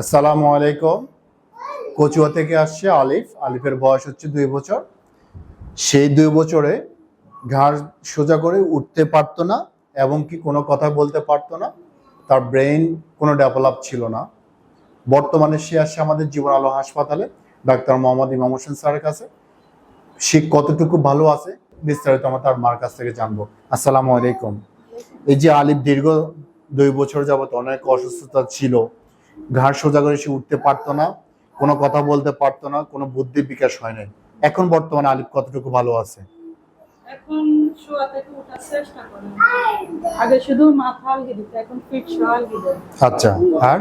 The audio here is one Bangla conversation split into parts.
আসসালামু আলাইকুম। কচুয়া থেকে আসছে আলিফ। আলিফের বয়স হচ্ছে দুই বছর। সেই দুই বছরে ঘাড় সোজা করে উঠতে পারতো না এবং কি কোনো কথা বলতে পারতো না। তার ব্রেইন কোনো ডেভেলপ ছিল না। বর্তমানে সে আসছে আমাদের জীবন আলো হাসপাতালে, ডাক্তার মোহাম্মদ ইমাম হোসেন স্যারের কাছে। সে কতটুকু ভালো আছে বিস্তারিত আমরা তার মার কাছ থেকে জানব। আসসালামু আলাইকুম। এই যে আলিফ দীর্ঘ দুই বছর যাবত অনেক অসুস্থতা ছিল ঘাড় সোজা করে সে উঠতে পারতো না কোনো কথা বলতে পারতো না কোনো বুদ্ধির বিকাশ হয় নাই। এখন বর্তমানে আলিফ কতটুকু ভালো আছে? এখন শোয়া থেকে ওঠার চেষ্টা করে আগে শুধু মাথা আলগি দিত এখন পিঠ শোয়া আলগি দেয় আচ্ছা আর?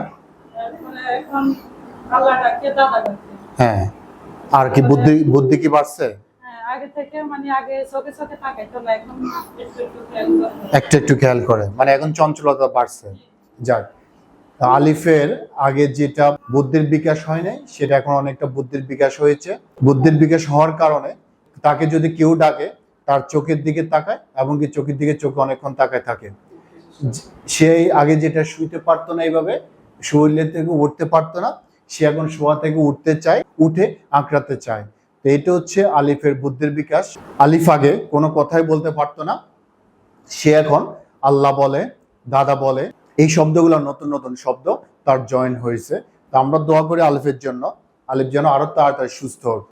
তারপরে এখন আল্লাহটাকে দাদা ডাকে হ্যাঁ আর কি বুদ্ধি বুদ্ধি কি বাড়ছে? হ্যাঁ আগে থেকে মানে আগে চোখে চোখে তাকাইতো না এখন একটু একটু খেয়াল করে। মানে এখন চঞ্চলতা বাড়ছে। যাক আলিফের আগে যেটা বুদ্ধির বিকাশ হয় নাই, সেটা এখন অনেকটা বুদ্ধির বিকাশ হয়েছে। বুদ্ধির বিকাশ হওয়ার কারণে তাকে যদি কেউ ডাকে, তার চোখের দিকে তাকায় এবং কি চোখের দিকে চোখে অনেকক্ষণ তাকায় থাকে। সেই আগে যেটা শুইতে পারতো না এইভাবে, শরীরের থেকে উঠতে পারতো না। সে এখন শোয়া থেকে উঠতে চায়, উঠে আঁকড়াতে চায়। তো এটা হচ্ছে আলিফের বুদ্ধির বিকাশ। আলিফ আগে কোনো কথাই বলতে পারতো না। সে এখন আল্লাহ বলে, দাদা বলে এই শব্দগুলো নতুন নতুন শব্দ তার জয়েন হয়েছে। তা আমরা দোয়া করি আলিফের জন্য। আলিফ যেন আরও তাড়াতাড়ি সুস্থ হোক।